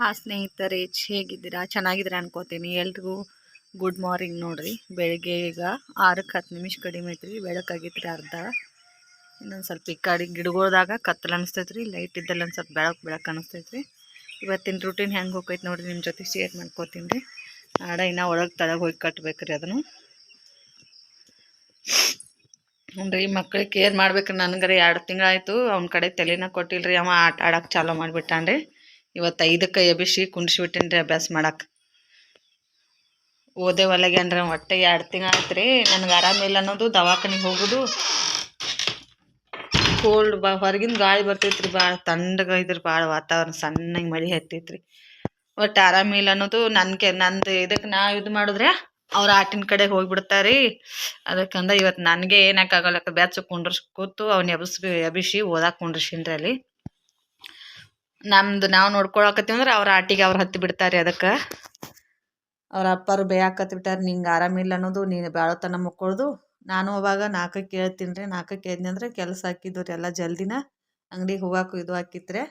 ಹಾ ಸ್ನೇಹಿತರೆ ಹೇಗಿದ್ದೀರಾ? ಚೆನ್ನಾಗಿದ್ದೀರಾ ಅನ್ಕೋತೀನಿ. ಎಲ್ರಿಗೂ ಗುಡ್ ಮಾರ್ನಿಂಗ್ ನೋಡ್ರಿ. ಬೆಳಿಗ್ಗೆ ಈಗ ಆರಕ್ಕೆ ಹತ್ತು ನಿಮಿಷ ಕಡಿಮೆ ಐತ್ರಿ ಬೆಳಕಾಗೈತ್ರಿ ಅರ್ಧ. ಇನ್ನೊಂದು ಸ್ವಲ್ಪ ಈ ಕಡೆ ಗಿಡಗಳ್ದಾಗ ಕತ್ತಲು ಅನಿಸ್ತೈತ್ರಿ. ಲೈಟ್ ಇದ್ದಲ್ಲಿ ಒಂದು ಸ್ವಲ್ಪ ಬೆಳಕು ಬೆಳಕು ಅನಿಸ್ತೈತ್ರಿ. ಇವತ್ತಿನ ರೂಟೀನ್ ಹೆಂಗೆ ಹೋಗೈತೆ ನೋಡಿರಿ ನಿಮ್ಮ ಜೊತೆ ಶೇರ್ ಮಾಡ್ಕೋತೀನಿ ರೀ. ಆಡ ಇನ್ನೂ ಒಳಗೆ ತಳಗೆ ಹೋಗಿ ಕಟ್ಬೇಕ್ರಿ ಅದನ್ನು. ಹ್ಞೂ ಮಕ್ಳಿಗೆ ಕೇರ್ ಮಾಡ್ಬೇಕು ನನಗರೆ. ಎರಡು ತಿಂಗಳಾಯಿತು ಅವ್ನ ಕಡೆ ತಲೆನ ಕೊಟ್ಟಿಲ್ರಿ. ಅವ ಆಟ ಆಡೋಕೆ ಚಾಲೂ ಮಾಡಿಬಿಟ್ಟಾನ್ರಿ. ಇವತ್ತು ಐದಕ್ಕೆ ಎಬಿಸಿ ರೀ ಅಭ್ಯಾಸ ಮಾಡಕ್ಕೆ ಓದೇ ಒಲಗೇನ್ರಿ ಒಟ್ಟೆ ಎರಡು ತಿಂಗಳಾಯ್ತು ರೀ ನನಗೆ ಆರಾಮಿಲ್ಲ ಅನ್ನೋದು, ದವಾಖಾನಿಗೆ ಹೋಗೋದು. ಕೋಲ್ಡ್ ಬಾ ಹೊರಗಿನ ಗಾಳಿ ಬರ್ತೈತ್ರಿ ಭಾಳ ತಂಡಗ ಇದ್ರೆ ಭಾಳ ವಾತಾವರಣ, ಸಣ್ಣಗೆ ಮಳೆ ಹತ್ತೈತ್ರಿ. ಒಟ್ಟು ಆರಾಮಿಲ್ಲ ಅನ್ನೋದು, ನನಗೆ, ನಂದು ಇದಕ್ಕೆ ನಾ ಇದು ಮಾಡಿದ್ರೆ ಅವ್ರ ಆಟಿನ ಕಡೆ ಹೋಗ್ಬಿಡ್ತಾರೆ. ಅದಕ್ಕಂದ ಇವತ್ತು ನನಗೆ ಏನಕ್ಕಾಗಲ್ಲ ಬೆಚ್ಚ ಕುಂಡ್ರಸ್ ಕೂತು ಅವ್ನ ಎಬ್ಸ್ ಎಬಿಸಿ ಓದಾಕೆ ಕುಂಡ್ರಸಿನ್ರಿ ಅಲ್ಲಿ. ನಮ್ದು ನಾವು ನೋಡ್ಕೊಳಕತ್ತೀವಿ ಅಂದ್ರೆ ಅವ್ರ ಆಟಿಗೆ ಅವ್ರು ಹತ್ತಿ ಬಿಡ್ತಾರೆ ಅದಕ್ಕೆ. ಅವ್ರ ಅಪ್ಪರು ಬೇಯಾಕತ್ ಬಿಟ್ಟಾರೆ, ನಿಂಗೆ ಆರಾಮಿಲ್ಲ ಅನ್ನೋದು ನೀನು ಬೆಳತನ ಮುಕ್ಕೊಳ್ದು. ನಾನು ಅವಾಗ ನಾಲ್ಕಕ್ಕೆ ಹೇಳ್ತೀನಿ ರೀ ನಾಲ್ಕಕ್ಕೆ ಎದ್ನಿ ಅಂದ್ರೆ ಕೆಲಸ ಹಾಕಿದ್ದವ್ರು ಎಲ್ಲ ಜಲ್ದಿನ ಅಂಗಡಿಗೆ ಹೋಗಾಕು ಇದು ಹಾಕಿತ್ರೆ.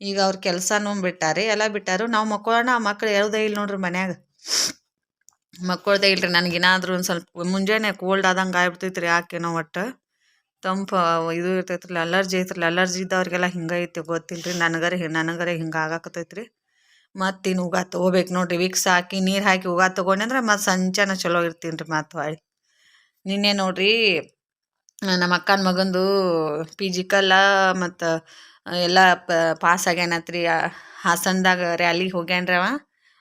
ಈಗ ಅವ್ರ ಕೆಲಸನೂ ಬಿಟ್ಟಾರೆ, ಎಲ್ಲ ಬಿಟ್ಟಾರು. ನಾವು ಮಕ್ಕೊಳ್ಳೋಣ ಆ ಮಕ್ಳು ಹೇಳ್ದೆ ಇಲ್ಲ ನೋಡ್ರಿ ಮನ್ಯಾಗ. ಮಕ್ಕೊಳ್ದೇ ಇಲ್ರಿ ನನಗೇನಾದ್ರೂ ಒಂದು ಸ್ವಲ್ಪ ಮುಂಜಾನೆ ಕೋಲ್ಡ್ ಆದಂಗೆ ಆಗ್ಬಿಡ್ತೈತೆ ರೀ ಯಾಕೇನೋ ಒಟ್ಟು. ತಂಪು ಇದು ಇರ್ತೈತ್ರಲ್ಲ, ಅಲರ್ಜಿ ಐತ್ರಲ್ಲ, ಅಲರ್ಜಿ ಇದ್ದವ್ರಿಗೆಲ್ಲ ಹಿಂಗೆ ಐತಿ ಗೊತ್ತಿಲ್ಲ ರೀ ನನಗರೆ ನನಗರೆ ಹಿಂಗೆ ಆಗಾಕತ್ತೈತ್ರಿ ಮತ್ತು ಇನ್ನು ಉಗಾ ತೊಗೋಬೇಕು ನೋಡಿರಿ. ವಿಕ್ಸ್ ಹಾಕಿ, ನೀರು ಹಾಕಿ ಉಗಾ ತೊಗೊಂಡೆ ಅಂದ್ರೆ ಮತ್ತು ಸಂಚಾನ ಚಲೋ ಇರ್ತೀನಿ ರೀ ಮತ್ತು ಹೊಳ್ಳಿ. ನಿನ್ನೆ ನೋಡಿರಿ, ನಮ್ಮ ಅಕ್ಕನ ಮಗಂದು ಪಿಜಿಕಲ್ಲ ಮತ್ತು ಎಲ್ಲ ಪಾಸ್ ಆಗ್ಯಾನತ್ರಿ. ಹಾಸನದಾಗ ರ್ಯಾಲಿಗೆ ಹೋಗ್ಯಾನ್ರಿ ಅವ.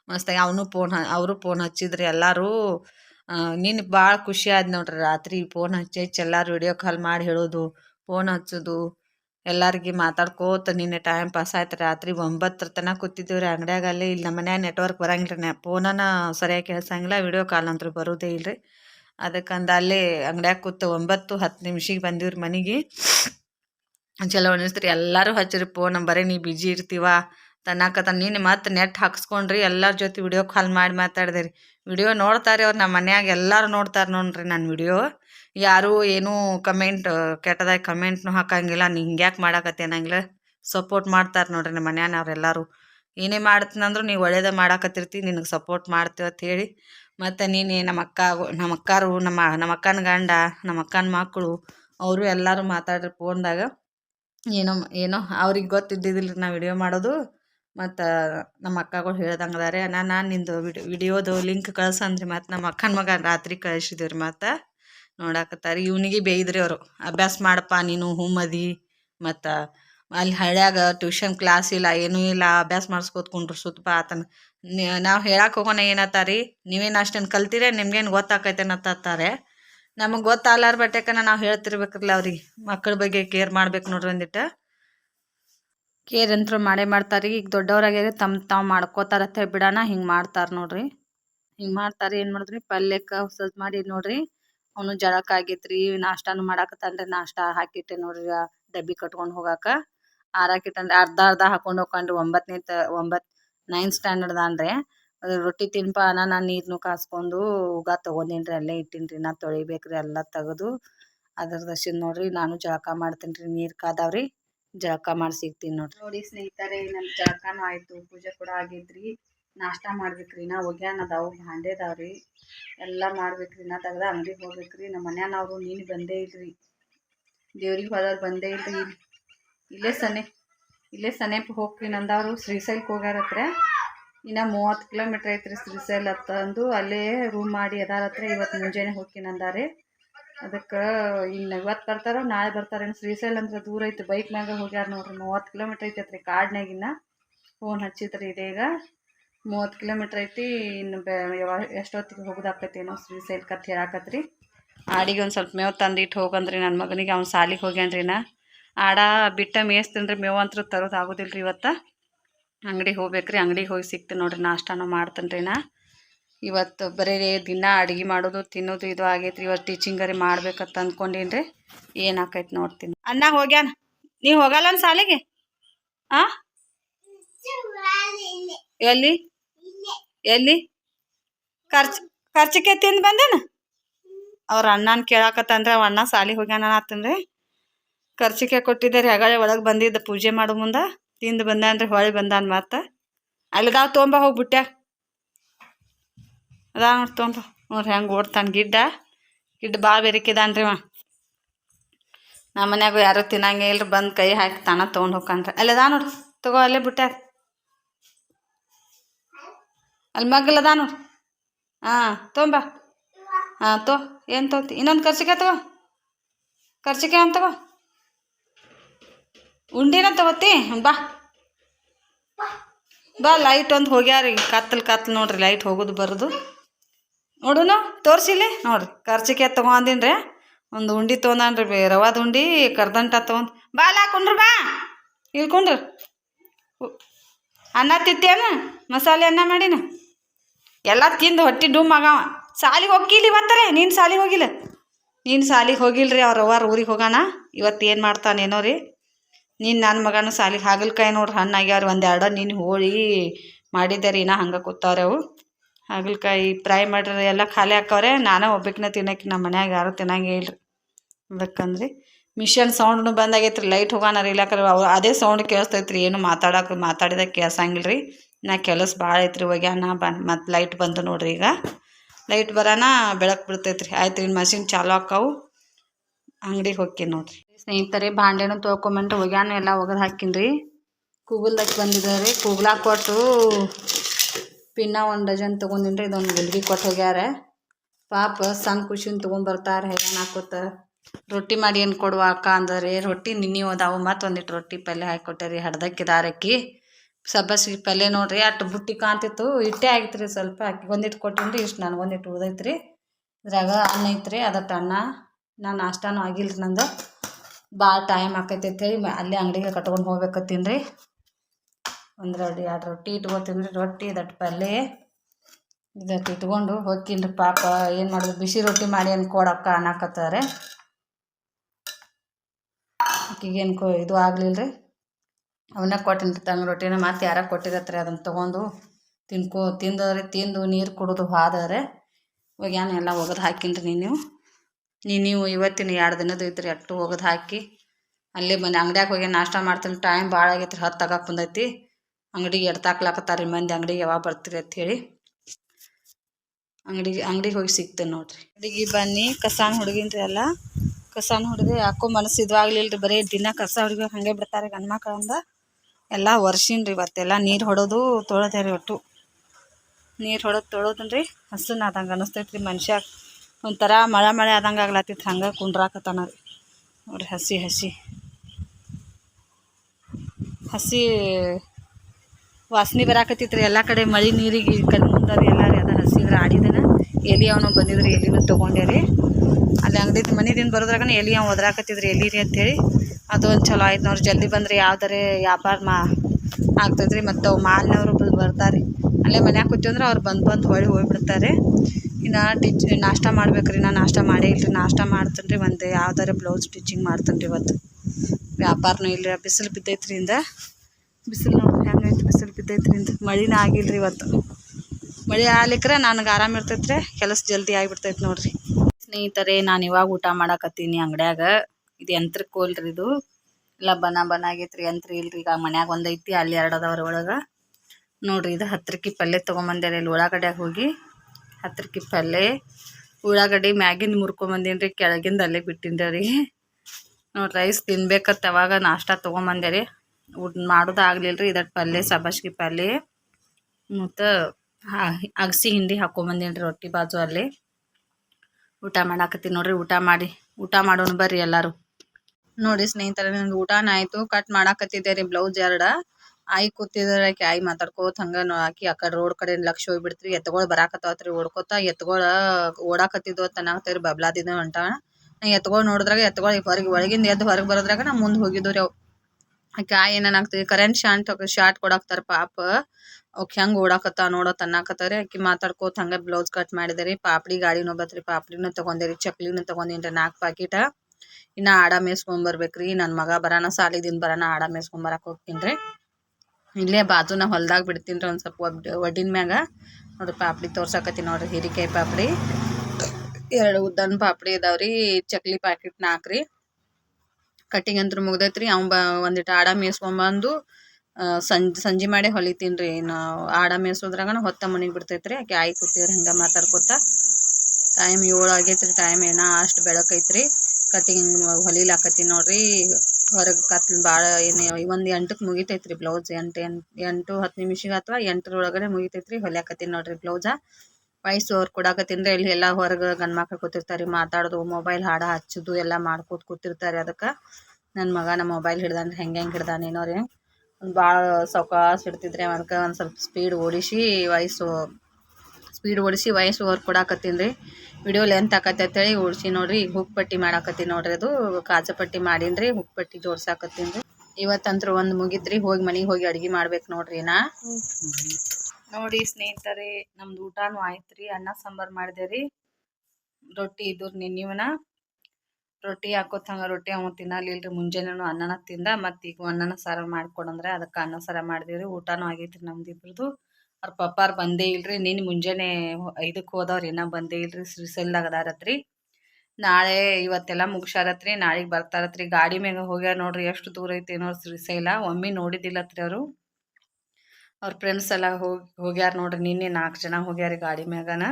ಮಸ್ತಾಗಿ ಅವನು ಫೋನ್ ಅವರು ಫೋನ್ ಹಚ್ಚಿದ್ರಿ ಎಲ್ಲರೂ. ನಿನ್ನೆ ಭಾಳ ಖುಷಿ ಆಯ್ತು ನೋಡ್ರಿ. ರಾತ್ರಿ ಫೋನ್ ಹಚ್ಚಿ ಹಚ್ಚಿ ಎಲ್ಲರೂ ವಿಡಿಯೋ ಕಾಲ್ ಮಾಡಿ ಹೇಳೋದು ಫೋನ್ ಹಚ್ಚೋದು, ಎಲ್ಲರಿಗೆ ಮಾತಾಡ್ಕೋತ ನಿನ್ನೆ ಟೈಮ್ ಪಾಸ್ ಆಯ್ತು. ರಾತ್ರಿ ಒಂಬತ್ತರ ತನಕ ಕೂತಿದ್ದೀವಿ ರೀ. ಅಂಗಡಿಯಾಗ ಅಲ್ಲಿ ಇಲ್ಲಿ ನಮ್ಮ ಮನ್ಯಾಗ ನೆಟ್ವರ್ಕ್ ಬರಂಗಿಲ್ಲ ರೀ ಫೋನನ ಸರಿಯಾಗಿ ಕೇಳಿಸಂಗಿಲ್ಲ ವಿಡಿಯೋ ಕಾಲ್ ಅಂತೂ ಬರೋದೇ ಇಲ್ರಿ. ಅದಕ್ಕಂದ ಅಲ್ಲಿ ಅಂಗಡಿಯಾಗ ಕೂತು ಒಂಬತ್ತು ಹತ್ತು ನಿಮಿಷಕ್ಕೆ ಬಂದಿವ್ರಿ ಮನೆಗೆ. ಚಲೋ ಅನಿಸ್ತು ರೀ ಎಲ್ಲರೂ ಹಚ್ಚಿರಿ ಫೋನ್ ಬರೀ ನೀ ಬಿಜಿ ಇರ್ತೀವ? ತನ್ನಕತ್ತ ನೀನು ಮತ್ತೆ ನೆಟ್ ಹಾಕ್ಸ್ಕೊಂಡ್ರಿ, ಎಲ್ಲರ ಜೊತೆ ವಿಡಿಯೋ ಕಾಲ್ ಮಾಡಿ ಮಾತಾಡಿದೆ ರೀ ವಿಡಿಯೋ ನೋಡ್ತಾರೆ ಅವ್ರು ನಮ್ಮ ಮನ್ಯಾಗ ಎಲ್ಲರೂ ನೋಡ್ತಾರೆ ನೋಡ್ರಿ ನನ್ನ ವಿಡಿಯೋ ಯಾರೂ ಏನೂ ಕಮೆಂಟ್ ಕೆಟ್ಟದಾಗಿ ಕಮೆಂಟ್ನು ಹಾಕಂಗಿಲ್ಲ, ನೀ ಹಿಂಗ್ಯಾಕೆ ಮಾಡಾಕತ್ತೆ ಅನ್ನಂಗಿಲ್ಲ. ಸಪೋರ್ಟ್ ಮಾಡ್ತಾರೆ ನೋಡ್ರಿ ನಮ್ಮ ಮನ್ಯಾನವ್ರು ಏನೇ ಮಾಡ್ತೀನಂದ್ರೂ ನೀವು ಒಳ್ಳೇದೇ ಮಾಡಾಕತ್ತಿರ್ತಿ, ನಿನಗೆ ಸಪೋರ್ಟ್ ಮಾಡ್ತೀವಿ ಅಂತ ಹೇಳಿ. ಮತ್ತು ನೀನು ನಮ್ಮ ಅಕ್ಕ ನಮ್ಮ ಅಕ್ಕಾರು, ನಮ್ಮ ನಮ್ಮ ಅಕ್ಕನ ಗಂಡ ನಮ್ಮ ಅಕ್ಕನ ಮಕ್ಕಳು ಅವರು ಎಲ್ಲರೂ ಮಾತಾಡ್ರಿ ಫೋನ್ದಾಗ ಏನೋ ಏನೋ ಅವ್ರಿಗೆ ಗೊತ್ತಿದ್ದಿದ್ದಿಲ್ಲ ರೀ ನಾ ವಿಡಿಯೋ ಮಾಡೋದು. ಮತ್ತು ನಮ್ಮ ಅಕ್ಕಗಳು ಹೇಳ್ದಂಗದಾರೆ ನಾ ನಾನು ನಿಂದು ವಿಡಿಯೋ ವಿಡಿಯೋದು ಲಿಂಕ್ ಕಳ್ಸಂದ್ರಿ ಮತ್ತು ನಮ್ಮ ಅಕ್ಕನ ಮಗ ರಾತ್ರಿ ಕಳಿಸಿದ್ರಿ ಮತ್ತು. ನೋಡಾಕತ್ತಾರೆ, ಇವನಿಗೆ ಬೇಯ್ದ್ರಿ ಅವರು. ಅಭ್ಯಾಸ ಮಾಡಪ್ಪ, ನೀನು ಹುಮ್ಮದಿ ಮತ್ತು ಅಲ್ಲಿ ಹಳ್ಳ್ಯಾಗ ಟ್ಯೂಷನ್ ಕ್ಲಾಸ್ ಇಲ್ಲ, ಏನೂ ಇಲ್ಲ, ಅಭ್ಯಾಸ ಮಾಡಿಸ್ಕೋತ ಕುಂಡ್ರಸುತ್ತಪ್ಪ ಆತನ. ನಾವು ಹೇಳಕ್ಕೆ ಹೋಗೋಣ ಏನತ್ತಾರಿ? ನೀವೇನು ಅಷ್ಟೇನು ಕಲ್ತಿರೆ? ನಿಮ್ಗೇನು ಗೊತ್ತಾಕೈತೆ ಅನ್ನತ್ತಾರೆ ನಮಗೆ ಗೊತ್ತಾಗ್ಲಾರ ಬಟ್ಟೆಕನ ನಾವು ಹೇಳ್ತಿರ್ಬೇಕಲ್ಲ ಅವ್ರಿಗೆ. ಮಕ್ಕಳ ಬಗ್ಗೆ ಕೇರ್ ಮಾಡ್ಬೇಕು ನೋಡ್ರಿ ಒಂದಿಟ್ಟು. ಕೇರ್ ಅಂತೂ ಮಾಡೇ ಮಾಡ್ತಾರೆ. ಈಗ ದೊಡ್ಡವ್ರಾಗ್ಯಾರ ತಮ್ಮ ತಾವು ಅಂತ ಬಿಡೋಣ ಹಿಂಗೆ ಮಾಡ್ತಾರೆ ನೋಡ್ರಿ. ಹಿಂಗೆ ಮಾಡ್ತಾರೆ ಏನು ಮಾಡಿದ್ರಿ? ಪಲ್ಯಕ್ಕೆ ಹೊಸದು ಮಾಡಿ ನೋಡ್ರಿ. ಅವನು ಜಳಕ ಆಗೈತ್ರಿ, ನಾಷ್ಟಾನು ಮಾಡಾಕತ್ತಾನ್ರಿ. ನಾಷ್ಟಾ ಹಾಕಿಟ್ಟೆ ನೋಡ್ರಿ ಡಬ್ಬಿ ಕಟ್ಕೊಂಡು ಹೋಗಾಕ. ಆರಾಕಿಟ್ಟನ್ರಿ. ಅರ್ಧ ಅರ್ಧ ಹಾಕೊಂಡು ಹೋಗ್ಕೊಂಡ್ರಿ. ಒಂಬತ್ತನೇ ತ ಒಂಬತ್ತು ನೈನ್ ಸ್ಟ್ಯಾಂಡರ್ಡ್ ಅದು ರೊಟ್ಟಿ ತಿನ್ಪ ನಾನು ನೀರನ್ನು ಕಾಸ್ಕೊಂಡು ಉಗ ತೊಗೊಂಡೀನಿ ರೀ ಅಲ್ಲೇ ಇಟ್ಟಿನ್ರಿ. ನಾ ತೊಳಿಬೇಕ್ರಿ. ಎಲ್ಲ ತೆಗೆದು ಅದ್ರದ್ದು ನೋಡ್ರಿ. ನಾನು ಜಳಕ ಮಾಡ್ತೀನಿ ರೀ ನೀರು ಕಾದಾವ್ರಿ. ಜಳಕ ಮಾಡಿ ಸಿಗ್ತೀನಿ ನೋಡ್ರಿ. ನೋಡಿ ಸ್ನೇಹಿತರೆ ನನ್ನ ಜಳಕಾನು ಆಯಿತು, ಪೂಜೆ ಕೂಡ ಆಗಿದ್ರಿ. ನಾಷ್ಟ ಮಾಡ್ಬೇಕ್ರಿ, ನಾ ಒಗ್ಯಾನ ಅದಾವು, ಭಾಂಡೆ ಅದಾವ್ರಿ ಎಲ್ಲ ಮಾಡ್ಬೇಕ್ರಿ, ನಾ ತೆಗ್ದ ಅಂಗಡಿಗೆ ಹೋಗ್ಬೇಕ್ರಿ, ನಮ್ಮ ಮನ್ಯಾನವರು, ನೀನು ಬಂದೇ ಇಲ್ರಿ. ದೇವ್ರಿಗೆ ಹೋದವ್ರು ಬಂದೇ ಇಲ್ರಿ. ಇಲ್ಲೇ ಸನೆ, ಇಲ್ಲೇ ಸನೇಪ ಹೋಗ್ತೀನಿ ಅಂದವರು ಶ್ರೀಶೈಲಕ್ಕೆ ಹೋಗ್ಯಾರತ್ರ ಇನ್ನು ಮೂವತ್ತು ಕಿಲೋಮೀಟ್ರ್ ಐತ್ರಿ ಶ್ರೀಶೈಲ ಹತ್ತಂದು ಅಲ್ಲೇ ರೂಮ್ ಮಾಡಿ ಅದಾರತ್ರ ಇವತ್ತು ಮುಂಜಾನೆ ಹೋಗ್ತೀನಿ ಅಂದಾರೆ ಅದಕ್ಕೆ ಇನ್ನು ಇವತ್ತು ಬರ್ತಾರೋ, ನಾಳೆ ಬರ್ತಾರೇನು ಶ್ರೀಶೈಲ ಅಂದ್ರೆ ದೂರ ಐತೆ ಬೈಕ್ನಾಗ ಹೋಗ್ಯಾರ ನೋಡ್ರಿ, ಮೂವತ್ತು ಕಿಲೋಮೀಟ್ರ್ ಐತೆ ಕಾಡ್ನಾಗಿನ್ನ ಫೋನ್ ಹಚ್ಚಿದ್ರಿ ಇದೀಗ ಮೂವತ್ತು ಕಿಲೋಮೀಟ್ರ್ ಐತಿ, ಇನ್ನು ಬೆ ಎಷ್ಟೊತ್ತಿಗೆ ಹೋಗೋದಾಕೈತೇನೋ ಶ್ರೀಶೈಲ್ ಕತ್ ಹೇಳಾಕತ್ರಿ. ಆಡಿಗೆ ಒಂದು ಸ್ವಲ್ಪ ಮೇವು ತಂದಿಟ್ಟು ಹೋಗಂದ್ರಿ ನನ್ನ ಮಗನಿಗೆ ಅವ್ನು ಸಾಲಿಗೆ ಹೋಗ್ಯಾನ್ರಿ ನಾ. ಆಡ ಬಿಟ್ಟ ಮೇಸ್ ರೀ ಮೇವು ಅಂತೂ ತರೋದು ಆಗೋದಿಲ್ಲ ರೀ ಇವತ್ತು. ಅಂಗಡಿಗೆ ಹೋಗ್ಬೇಕ್ರಿ, ಅಂಗಡಿಗೆ ಹೋಗಿ ಸಿಗ್ತೀನಿ ನೋಡ್ರಿ, ನಾಷ್ಟಾನು ಮಾಡ್ತೀನಿ ರೀ ನಾ. ಇವತ್ತು ಬರೀ ದಿನ ಅಡುಗೆ ಮಾಡೋದು, ತಿನ್ನೋದು ಇದು ಆಗೈತೆ ರೀ ಇವತ್ತು ಟೀಚಿಂಗರಿ ಮಾಡ್ಬೇಕಂತ ಅಂದ್ಕೊಂಡೀನಿ ರೀ ಏನು ಆಕೈತೆ ನೋಡ್ತೀನಿ. ಅನ್ನ ಹೋಗ್ಯಾನ? ನೀವು ಹೋಗಲ್ಲ ಸಾಲಿಗೆ ಆ? ಎಲ್ಲಿ? ಎಲ್ಲಿ? ಖರ್ಚು, ಖರ್ಚಿಗೆ ತಿಂದು ಬಂದೇನ? ಅವ್ರ ಅಣ್ಣನ ಕೇಳಾಕತ್ತಂದ್ರೆ ಅವ ಅಣ್ಣ ಸಾಲಿಗೆ ಹೋಗ್ಯಾನ ಆತಂದ್ರೆ ಖರ್ಚಿಗೆ ಕೊಟ್ಟಿದ್ದಾರೆ ಹೆಗಳೆ ಒಳಗೆ ಬಂದಿದ್ದ ಪೂಜೆ ಮಾಡೋ ಮುಂದೆ. ತಿಂದು ಬಂದಾನ್ರಿ ಹೊಳೆ ಬಂದಾನ ಮತ್ತೆ. ಅಲ್ಲಿದಾವ ತೊಗೊಂಬ ಹೋಗಿ ಅದ ನೋಡಿ ತೊಗೊಂಬ ನೋಡ್ರಿ ಹೆಂಗೆ ಓಡ್ತಾನೆ ಗಿಡ್ಡ. ಗಿಡ್ಡ ಭಾಳ ಬೆರಿಕಿದಾನ್ರಿ ಅವ ನಮ್ಮ ಮನ್ಯಾಗ ಯಾರೂ ತಿನ್ನಂಗೆ ಇಲ್ರಿ, ಬಂದು ಕೈ ಹಾಕಿ ತಾನ ತೊಗೊಂಡು ಹೋಗ್ಕಂಡ್ರೆ ಅಲ್ಲದ ನೋಡ್ರಿ ತಗೋ ಅಲ್ಲೇ ಬಿಟ್ಟಾರ ಅಲ್ಲಿ ಮಗ್ಗಲದ ನೋಡ್ರಿ ಹಾಂ ತೊಂಬ ಹಾಂ, ತೋ, ಏನು ತೊಗೊತಿ? ಇನ್ನೊಂದು ಖರ್ಚಿಗೆ ತಗೋ. ಖರ್ಚಿಗೆ ಅಂತ ತಗೋ. ಉಂಡಿನ ತಗೋತಿ? ಬಾ. ಬಾ ಲೈಟ್ ಒಂದು ಹೋಗ್ಯಾರ. ಕತ್ತಲ್ ಕತ್ಲು ನೋಡ್ರಿ ಲೈಟ್ ಹೋಗೋದು ಬರೋದು. ನೋಡುನು ತೋರಿಸಿಲಿ ನೋಡ್ರಿ ಖರ್ಚಿಕೆ ತೊಗೊಂಡಿನ್ರಿ. ರೀ ಒಂದು ಉಂಡಿ ತೊಗೊಂಡ್ರಿ ಬೇ ರವಾದ ಉಂಡಿ, ಕರ್ದಂಟ ತೊಗೊಂಡು. ಬಾಲ ಹಾಕೊಂಡ್ರಿ ಕುಂಡ್ರು ಬಾ. ಇಳ್ಕೊಂಡ್ರಿ ಅನ್ನ ತಿತ್ತೇನ ಮಸಾಲೆ ಅನ್ನ ಮಾಡಿನ? ಎಲ್ಲ ತಿಂದು ಹೊಟ್ಟೆ ಡೂಮ್ ಆಗವ. ಸಾಲಿಗೆ ಹೋಗಿಲ್ಲ ಇವತ್ತರೆ? ನೀನು ಸಾಲಿಗೆ ಹೋಗಿಲ್ಲ? ನೀನು ಸಾಲಿಗೆ ಹೋಗಿಲ್ರಿ, ಅವ್ರ ಅವ್ವಾರ ಊರಿಗೆ ಹೋಗೋಣ ಇವತ್ತು ಏನು ಮಾಡ್ತಾನೇನೋ ರೀ? ನೀನು ನನ್ನ ಮಗನೂ ಸಾಲಿಗೆ ಹಾಗಲ್ಕಾಯಿ ನೋಡ್ರಿ ಹಣ್ಣಾಗ್ಯಾರ ಒಂದೆರಡು ನೀನು ಹೋಳಿ ಮಾಡಿದ್ದೆ ರೀ ನಾ ಹಂಗೆ ಕೂತಾವ್ರಿ ಅವು. ಹಾಗಲ್ಕಾಯಿ ಫ್ರೈ ಮಾಡಿರೋ ಎಲ್ಲ ಖಾಲಿ ಹಾಕವ್ರೆ. ನಾನೇ ಒಬ್ಬಕ್ಕಿನ ತಿನ್ನಕ್ಕೆ ನಮ್ಮ ಮನ್ಯಾಗ ಯಾರು ತಿನ್ನಂಗೆ ಇಲ್ರಿ. ಅದಕ್ಕಂದ್ರಿ. ಮಿಷನ್ ಸೌಂಡ್ನು ಬಂದಾಗೈತ್ರಿ ಲೈಟ್ ಹೋಗೋಣ ರೀ. ಇಲ್ಲಕ್ರೆ ಅವು ಅದೇ ಸೌಂಡ್ ಕೇಳಿಸ್ತೈತೆ ರೀ ಏನು ಮಾತಾಡೋಕೆ ಮಾತಾಡಿದಾಗ ಕೇಳ್ಸಂಗಿಲ್ಲ ರೀ ನಾ ಕೆಲಸ ಭಾಳ ಐತ್ರಿ ಒಗ್ಯಾನ ಬಂದು, ಮತ್ತು ಲೈಟ್ ಬಂತು ನೋಡ್ರಿ ಈಗ. ಲೈಟ್ ಬರೋಣ ಬೆಳಕು ಬಿಡ್ತೈತೆ ರೀ ಆಯ್ತು ಇನ್ನು ಮಷಿನ್ ಚಾಲು ಹಾಕವು ಅಂಗಡಿಗೆ ಹೋಗ್ತೀನಿ ನೋಡ್ರಿ. ಸ್ನೇಹಿತರೆ ಭಾಂಡೆನೂ ತೊಳ್ಕೊಂಬಂದ್ರೆ ಒಗ್ಯಾನ ಎಲ್ಲ ಒಗದು ಹಾಕಿನ್ರಿ. ಕೂಗಲ್ದಕ್ಕೆ ಬಂದಿದ್ದಾರೆ ಕೂಗ್ಲಾಕ್ ಕೊಟ್ಟು ಪಿನ್ನ ಒಂದು ಡಜನ್ ತೊಗೊಂಡಿನಿ ರೀ ಇದೊಂದು ಗುಲ್ಗಿ ಕೊಟ್ಟು ಹೋಗ್ಯಾರ. ಪಾಪ ಸಣ್ಣ ಖುಷಿನ ತೊಗೊಂಬರ್ತಾರೆ ಹೆಗಣ ಹಾಕೋತ ರೊಟ್ಟಿ ಮಾಡಿ ಏನು ಕೊಡುವ ಅಕ್ಕ ಅಂದರೆ, ರೊಟ್ಟಿ ನಿನ್ನೆ ಹೋದಾವು ಮತ್ತು ಒಂದಿಟ್ಟು ರೊಟ್ಟಿ ಪಲ್ಯ ಹಾಕಿಕೊಟ್ಟೆ ರೀ ಹಡ್ದಕ್ಕೆ ದಾರಕ್ಕಿ ಸಬ್ಬಸ್ಗಿ ಪಲ್ಯ ನೋಡ್ರಿ ಅಷ್ಟು ಬುಟ್ಟಿ ಕಾಂತಿತ್ತು ಇಟ್ಟೆ ಆಗಿತ್ತು ರೀ ಸ್ವಲ್ಪ, ಅಕ್ಕಿ ಒಂದಿಟ್ಟು ಕೊಟ್ಟಿನಿ ರೀ ಇಷ್ಟು ನನಗೊಂದಿಟ್ಟು ಉಳ್ದೈತೆ ರೀ ಇದ್ರಾಗ ಅನ್ನ ಐತ್ರಿ ಅದಟ್ಟು ಅನ್ನ. ನಾನು ನಾಷ್ಟಾನೂ ಆಗಿಲ್ಲ ರೀ ನಂದು. ಭಾಳ ಟೈಮ್ ಆಕೈತೆ ಮ- ಅಲ್ಲೇ ಅಂಗಡಿಗೆ ಕಟ್ಕೊಂಡು ಹೋಗ್ಬೇಕತ್ತೀನಿ ರೀ ಒಂದು ಎರಡು ಎರಡು ರೊಟ್ಟಿ ಇಟ್ಕೊತೀನಿ ರೀ. ರೊಟ್ಟಿ ದಟ್ಟು ಪಲ್ಯ ಇದಟ್ಟು ಇಟ್ಕೊಂಡು ಹೋಗ್ತೀನಿ ರೀ. ಪಾಪ ಏನು ಮಾಡೋದು? ಬಿಸಿ ರೊಟ್ಟಿ ಮಾಡಿ ಏನು ಕೊಡಕ್ಕ ಅನ್ನಕತ್ತಾರೆ. ಆಕಿಗೇನು ಕೊ ಇದು ಆಗಲಿಲ್ಲ ರೀ. ಅವನ್ನ ಕೊಟ್ಟಿನಿ ತಂಗ ರೊಟ್ಟಿನ. ಮತ್ತೆ ಯಾರ ಕೊಟ್ಟಿರತ್ರಿ ಅದನ್ನು ತೊಗೊಂಡು ತಿನ್ಕೋ ತಿಂದವ್ರಿ ತಿಂದು ನೀರು ಕುಡಿದು ಹಾದರೆ. ಹೋಗ್ಯಾನ ಎಲ್ಲ ಒಗೆದು ಹಾಕಿನ್ರಿ ನೀನು. ನೀವು ನೀ ನೀವು ಇವತ್ತಿನ ಎರಡು ದಿನದ ಇದ್ರಿ ಅಟ್ಟು ಒಗೆದು ಹಾಕಿ. ಅಲ್ಲಿ ಬಂದು ಅಂಗಡ್ಯಾಗ ಹೋಗಿ ನಾಷ್ಟ ಮಾಡ್ತೀನಿ. ಟೈಮ್ ಭಾಳ ಆಗೈತೆ ರೀ ಹತ್ತು ತಗಕ್ಕೆ ಬಂದೈತಿ. ಅಂಗಡಿಗೆ ಎಡ್ತಾಕ್ಲಾಕತ್ತಾರ ರೀ ಮಂದಿ ಅಂಗಡಿಗೆ ಯಾವಾಗ ಬರ್ತೀರಿ ಅಂತ ಹೇಳಿ ಅಂಗಡಿಗೆ ಅಂಗಡಿಗೆ ಹೋಗಿ ಸಿಗ್ತೇನೆ ನೋಡ್ರಿ. ಅಂಗಡಿಗೆ ಬನ್ನಿ, ಕಸಾನ್ ಹುಡುಗಿನ್ರಿ ಎಲ್ಲ. ಕಸಾನ ಹುಡುಗಿ ಯಾಕೋ ಮನಸ್ಸು ಇದು ರೀ ಬರೀ ದಿನ ಕಸ ಹುಡುಗಿ ಹಂಗೆ ಬಿಡ್ತಾರೆ ಗಂಡು ಮಕ್ಕಳಂದ ಎಲ್ಲ ವರ್ಷಿನ ರೀ ಇವತ್ತೆಲ್ಲ ನೀರು ಹೊಡೋದು ತೊಳೋದೇ ರೀ ಒಟ್ಟು. ನೀರು ಹೊಡೋದು ತೊಳೋದನ್ ರೀ ಹಸುನ ಆದಂಗೆ ಅನಿಸ್ತೈತೆ ರೀ ಮನುಷ್ಯ. ಒಂಥರ ಮಳೆ ಮಳೆ ಆದಂಗೆ ಆಗ್ಲತ್ತಿತ್ತು, ಹಂಗೆ ಕುಂಡ್ರಾಕತ್ತಾನ ರೀ. ನೋಡ್ರಿ ಹಸಿ ಹಸಿ. ಹಸಿ ವಾಸನೆ ಬರಾಕತ್ತಿತ್ತು ರೀ ಎಲ್ಲ ಕಡೆ ಮಳೆ ನೀರಿಗೆ ಕಣ್ ಮುಂದೆ ಎಲ್ಲ ರೀ ಅದ ಹಸಿದ್ರ ಆಡಿದನ. ಎಲಿ ಅವನು ಬಂದಿದ್ರಿ, ಎಲಿನೂ ತೊಗೊಂಡೆ ರೀ ಅಲ್ಲಿ ಅಂಗಡಿ ಮನೆದಿಂದ ಬರೋದ್ರಾಗ ಎಲಿ ಅವ್ನು ಒದ್ರಾಕತ್ತಿದ್ರಿ ಎಲ್ಲಿ ರೀ ಅಂತೇಳಿ. ಅದು ಒಂದು ಚಲೋ ಆಯ್ತು ನೋಡ್ರಿ. ಜಲ್ದಿ ಬಂದರೆ ಯಾವ್ದಾರೆ ವ್ಯಾಪಾರ ಮಾ ಆಗ್ತೈತೆ ರೀ ಮತ್ತು ಮಾಲಿನವರು ಬರ್ತಾರೆ. ಅಲ್ಲೇ ಮನ್ಯಾಗ ಕೂತೀವಂದ್ರೆ ಅವ್ರು ಬಂದು ಬಂದು ಹೊಳ್ಳಿ ಹೋಗ್ಬಿಡ್ತಾರೆ. ಇನ್ನು ಟಿಚ್ ನಾಷ್ಟ ಮಾಡ್ಬೇಕ್ರಿ. ನಾನು ನಾಷ್ಟ ಮಾಡೇ ಇಲ್ರಿ. ನಾಷ್ಟ ಮಾಡ್ತೀನಿ ರೀ ಒಂದು ಯಾವ್ದಾರ ಬ್ಲೌಸ್ ಸ್ಟಿಚಿಂಗ್ ಮಾಡ್ತೀನಿ ರೀ ಇವತ್ತು. ವ್ಯಾಪಾರನೂ ಇಲ್ಲ ರೀ ಬಿಸಿಲು ಬಿದ್ದೈತ್ರಿಂದ ಬಿಸಿಲು ನೋಡ್ರಿ ಹೆಂಗೈತೆ ಬಿಸಿಲು ಬಿದ್ದೈತೆ ಇಂದ ಮಳಿನ ಆಗಿಲ್ಲ ರೀ ಇವತ್ತು. ಮಳೆ ಆಗ್ಲಿಕ್ರೆ ನನಗೆ ಆರಾಮ ಇರ್ತೈತ್ರಿ, ಕೆಲಸ ಜಲ್ದಿ ಆಗಿಬಿಡ್ತೈತೆ ನೋಡ್ರಿ. ಸ್ನೇಹಿತರೆ, ನಾನು ಇವಾಗ ಊಟ ಮಾಡಾಕತ್ತೀನಿ ಅಂಗಡ್ಯಾಗ. ಇದು ಯಂತ್ರ ಕೋಲ್ರಿ ಇದು. ಇಲ್ಲ, ಬನ ಬನ ಆಗೈತೆ ರೀ ಯಂತ್ರ ಇಲ್ರಿ. ಈಗ ಮನ್ಯಾಗ ಒಂದೈತಿ ಅಲ್ಲಿ ಎರಡು ಅದಾವ್ರಿ ಒಳಗೆ. ನೋಡ್ರಿ, ಇದು ಹತ್ರಕ್ಕಿ ಪಲ್ಯ ತೊಗೊಂಬಂದೇರಿ ಇಲ್ಲಿ ಉಳ್ಳಾಗಡ್ಯಾಗ ಹೋಗಿ. ಹತ್ರಕ್ಕಿ ಪಲ್ಯ ಉಳ್ಳಾಗಡ್ಡಿ ಮ್ಯಾಗಿಂದ ಮುರ್ಕೊಂಬಂದೀನಿ ರೀ ಕೆಳಗಿಂದ ಅಲ್ಲೇ ಬಿಟ್ಟಿನಿ ರೀ ನೋಡ್ರಿ ರೈಸ್ ತಿನ್ಬೇಕತ್ತ ಅವಾಗ ನಾಷ್ಟ ತೊಗೊಂಬಂದೆ ರೀ ಊಟ ಮಾಡೋದು ಆಗ್ಲಿಲ್ಲ ರೀ ಇದಟ್ಟು ಪಲ್ಯ ಪಲ್ಲೆ ಪಲ್ಯ. ಮತ್ತು ಅಗಸಿ ಹಿಂಡಿ ಹಾಕ್ಕೊಂಬಂದೀನಿ ರೀ ರೊಟ್ಟಿ ಬಾಜು ಅಲ್ಲಿ. ಊಟ ಮಾಡಾಕತ್ತೀನಿ ನೋಡ್ರಿ, ಊಟ ಮಾಡಿ, ಊಟ ಮಾಡೋಣ ಬರ್ರಿ ಎಲ್ಲರೂ. ನೋಡಿ ಸ್ನೇಹಿತರೆ ನನಗೆ ಊಟನ ಆಯ್ತು. ಕಟ್ ಮಾಡಾಕತ್ತಿದ್ದೆ ರೀ ಬ್ಲೌಸ್ ಎರಡು. ಆಯಿ ಕೂತಿದ್ರೆ, ಆಕಿ ಆಯಿ ಮಾತಾಡ್ಕೋತ ಹಂಗ ಆಕಿ ಆ ಕಡೆ ರೋಡ್ ಕಡೆ ಲಕ್ಷ ಹೋಗ್ಬಿಡ್ತ್ರಿ. ಎತ್ತುಗಳು ಬರಾಕತ್ತಾವತ್ರಿ, ಓಡ್ಕೋತ ಎತ್ತುಗಳ ಓಡಾಕತ್ತಿದ್ವು ಅಂತ ಬಬ್ಲಾದಿದ್ದು ಹೊಂಟಾಣ ನಾ ಎತ್ತುಗಳು ನೋಡಿದ್ರಾಗ ಎತ್ತುಗಳು ಹೊರಗೆ, ಒಳಗಿಂದ ಎದ್ದು ಹೊರಗೆ ಬರೋದ್ರಾಗ ನಾ ಮುಂದೆ ಹೋಗಿದ್ದು ರೀ ಅವು. ಆಕಿ ಆಯಿ ಕರೆಂಟ್ ಶಾಂಟ್ ಶಾರ್ಟ್ ಕೊಡಾಕ್ತಾರ ಪಾಪ. ಅವಕ್ ಹೆಂಗ್ ಓಡಾಕತ್ತ, ನೋಡೋ ಅನ್ನಕತ್ತಾರಿ ಆಕಿ ಮಾತಾಡ್ಕೋತ ಹಂಗ ಬ್ಲೌಸ್ ಕಟ್ ಮಾಡಿದಾರಿ ಪಾಪಡಿ ಗಾಡಿನೂ ಬತ್ರಿ, ಪಾಪಡಿನೂ ತಗೊಂಡಿರಿ ಚಕ್ಲಿನೂ ತಗೊಂಡಿನ್ರಿ ನಾಲ್ಕು ಪಾಕಿಟ ಇನ್ನ ಆಡ ಮೇಸ್ಕೊಂಡ್ ಬರ್ಬೇಕ್ರಿ ನನ್ ಮಗ ಬರಾನ ಸಾಲಿದಿಂದ ಬರಾನ, ಆಡ ಮೇಸ್ಕೊಂಡ್ ಬರಾಕ್ ಹೋಗ್ತೀನ್ರಿ ಇಲ್ಲೇ ಬಾಜುನ ಹೊಲ್ದಾಗ ಬಿಡ್ತೀನ್ರಿ ಒಂದ್ ಸ್ವಲ್ಪ ಒಡ್ ಒಡ್ಡಿನ ಮ್ಯಾಗ. ನೋಡ್ರಿ ಪಾಪಡಿ ತೋರ್ಸಾಕತ್ತೀನಿ ನೋಡ್ರಿ, ಹೀರಿಕಾಯಿ ಪಾಪಡಿ. ಎರಡು ಉದ್ದನ್ ಪಾಪಡಿ ಇದಾವ್ರಿ ಚಕ್ಲಿ ಪ್ಯಾಕೆಟ್ ನಾಲ್ಕ್ರಿ ಕಟ್ಟಿಂಗ್ ಅಂತೂ ಮುಗ್ದೈತ್ರಿ. ಅವ್ ಬ ಒಂದಿಟ್ಟು ಆಡ ಮೇಯ್ಸ್ಕೊಂಬಂದು ಸಂಜೆ ಸಂಜೆ ಮಾಡಿ ಹೊಲಿತೀನಿ ರೀ ನಾವು ಆಡ ಮೇಯ್ಸೋದ್ರಾಗನ ಹೊತ್ತ ಮನೆಗೆ ಬಿಡ್ತೈತೆ ರೀ ಆಕೆ ಆಯಿ ಕೂತೀವ್ರಿ ಹಂಗೆ ಮಾತಾಡ್ಕೊತ. ಟೈಮ್ ಏಳು ಆಗೈತೆ ರೀ ಟೈಮ್ ಏನೋ ಅಷ್ಟು ಬೆಳಕೈತೆ ರೀ ಕಟಿಂಗ್ ಹೊಲಿಲಾಕತ್ತೀನಿ ನೋಡ್ರಿ. ಹೊರಗೆ ಕತ್ಲು ಭಾಳ ಏನು ಒಂದು ಎಂಟಕ್ಕೆ ಮುಗಿತೈತೆ ರೀ ಬ್ಲೌಸ್. ಎಂಟು ಎಂಟು ಎಂಟು ಹತ್ತು ನಿಮಿಷಗೆ ಅಥವಾ ಎಂಟರೊಳಗಡೆ ಮುಗಿತೈತೆ ರೀ ಹೊಲಿಯಾಕತ್ತೀನಿ ನೋಡ್ರಿ ಬ್ಲೌಸ. ವಾಯ್ಸ್ ಓವರ್ ಕೊಡಾಕತ್ತೀನಿ ರೀ ಇಲ್ಲಿ ಎಲ್ಲ ಹೊರಗೆ ಗಂಡ್ ಮಕ್ಳು ಕೂತಿರ್ತಾರೆ ಮಾತಾಡೋದು ಮೊಬೈಲ್ ಹಾಡ ಹಚ್ಚೋದು, ಎಲ್ಲ ಮಾಡ್ಕೋತ ಕೂತಿರ್ತಾರೆ ಅದಕ್ಕೆ. ನನ್ನ ಮಗನ ಮೊಬೈಲ್ ಹಿಡ್ದಾನ ಹೆಂಗೆ ಹೆಂಗೆ ಹಿಡ್ದಾನೇನೋ ರೀ. ಭಾಳ ಸಾವ್ಕಾಶ ಹಿಡ್ತಿದ್ರೆ ಅದಕ್ಕೆ ಒಂದು ಸ್ವಲ್ಪ ಸ್ಪೀಡ್ ಓಡಿಸಿ ವಯಸ್ಸು ಸ್ಪೀಡ್ ಓಡಿಸಿ ವಯಸ್ಸು ಓವರ್ ಕೊಡಾಕತ್ತೀನಿ ರೀ. ವಿಡಿಯೋ ಲೆಂತ್ ಆಕತ್ತೆ ಅಂತೇಳಿ ಓಡಿಸಿ ನೋಡ್ರಿ ಹುಕ್ ಪಟ್ಟಿ ಮಾಡಾಕತ್ತೀನಿ ನೋಡ್ರಿ ಅದು. ಕಾಜ ಪಟ್ಟಿ ಮಾಡೀನಿ ರೀ, ಹುಕ್ ಪಟ್ಟಿ ಜೋಡ್ಸಾಕತ್ತೀನಿ ರೀ. ಇವತ್ತಂತ್ರ ಒಂದು ಮುಗಿತ್ರಿ ಹೋಗಿ ಮನೆಗೆ ಹೋಗಿ ಅಡ್ಗಿ ಮಾಡ್ಬೇಕು ನೋಡ್ರಿ ನಾ. ನೋಡಿ ಸ್ನೇಹಿತರೆ, ನಮ್ದು ಊಟಾನು ಆಯ್ತು ರೀ ಅನ್ನ ಸಾಂಬಾರ್ ಮಾಡಿದೆ ರೀ ರೊಟ್ಟಿ ಇದ್ರ ನಿನ್ನಿವನ ರೊಟ್ಟಿ ಹಾಕೋತಂಗ ರೊಟ್ಟಿ ಅವ ತಿನ್ನಲಿಲ್ಲ ರೀ ಮುಂಜಾನೆನೂ ಅನ್ನನ ತಿಂದ ಮತ್ತು ಈಗ ಅನ್ನನ ಸಾರು ಮಾಡ್ಕೊಡಂದ್ರೆ ಅದಕ್ಕೆ ಅನ್ನ ಸಾರ ಮಾಡಿದೀವಿ ಊಟಾನು ಆಗೈತ್ರಿ ನಮ್ದು ಇಬ್ರದ್ದು ಅವ್ರ ಪಪ್ಪಾರು ಬಂದೇ ಇಲ್ರಿ ನಿನ್ನೆ ಮುಂಜಾನೆ ಐದಕ್ಕೆ ಹೋದವ್ರು ಇನ್ನೂ ಬಂದೇ ಇಲ್ರಿ ಸಿರಿಸಲ್ದಾಗ ಅದಾರತ್ರಿ. ನಾಳೆ ಇವತ್ತೆಲ್ಲ ಮುಗಿಸಾರತ್ರಿ, ನಾಳೆಗೆ ಬರ್ತಾರತ್ರಿ. ಗಾಡಿ ಮ್ಯಾಗ ಹೋಗ್ಯಾರ ನೋಡ್ರಿ, ಎಷ್ಟು ದೂರ ಐತಿ ಏನೋ ಶ್ರೀಶೈಲ ಒಮ್ಮೆ ನೋಡಿದ್ದಿಲ್ಲತ್ರಿ ಅವರು. ಅವ್ರ ಫ್ರೆಂಡ್ಸ್ ಎಲ್ಲ ಹೋಗಿ, ಹೋಗ್ಯಾರ ನೋಡ್ರಿ, ನಿನ್ನೆ ನಾಲ್ಕು ಜನ ಹೋಗ್ಯಾರ ಗಾಡಿ ಮ್ಯಾಗನ.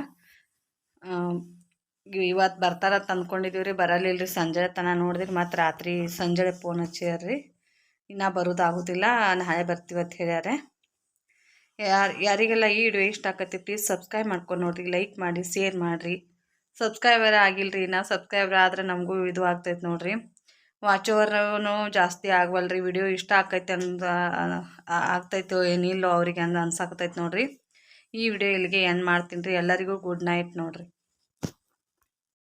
ಇವತ್ತು ಬರ್ತಾರ ತಂದ್ಕೊಂಡಿದ್ದೀವಿ ರೀ ಬರಲಿಲ್ಲ ರೀ ಸಂಜೆ ತನ ನೋಡಿದ್ರಿ ಮತ್ತು ರಾತ್ರಿ ಸಂಜೆ ಫೋನ್ ಹಚ್ಚ್ಯಾರ ಇನ್ನೂ ಬರೋದಾಗೋದಿಲ್ಲ ನಾಳೆ ಬರ್ತೀವಿ ಅಂತ ಹೇಳ್ಯಾರೆ. ಯಾರು, ಯಾರಿಗೆಲ್ಲ ಈ ವಿಡಿಯೋ ಇಷ್ಟ ಆಕತಿ ಪ್ಲೀಸ್ ಸಬ್ಸ್ಕ್ರೈಬ್ ಮಾಡ್ಕೊಂಡು ನೋಡಿರಿ ಲೈಕ್ ಮಾಡಿ ಶೇರ್ ಮಾಡಿರಿ. ಸಬ್ಸ್ಕ್ರೈಬರ್ ಆಗಿಲ್ಲ ರೀ ನಾ ಸಬ್ಸ್ಕ್ರೈಬರ್ ಆದರೆ ನಮಗೂ ಇದು ಆಗ್ತೈತೆ ನೋಡಿರಿ. ವಾಚ್ ಓವರ್ನು ಜಾಸ್ತಿ ಆಗವಲ್ರಿ, ವಿಡಿಯೋ ಇಷ್ಟ ಆಕೈತೆ ಅಂದ ಆಗ್ತೈತೋ ಏನಿಲ್ಲೋ ಅವ್ರಿಗೆ ಅಂದ ಅನ್ಸಾಕತೈತೆ ನೋಡಿರಿ. ಈ ವಿಡಿಯೋ ಇಲ್ಲಿಗೆ ಎಂಡ್ ಮಾಡ್ತೀನಿ ರೀ. ಎಲ್ಲರಿಗೂ ಗುಡ್ ನೈಟ್ ನೋಡಿರಿ.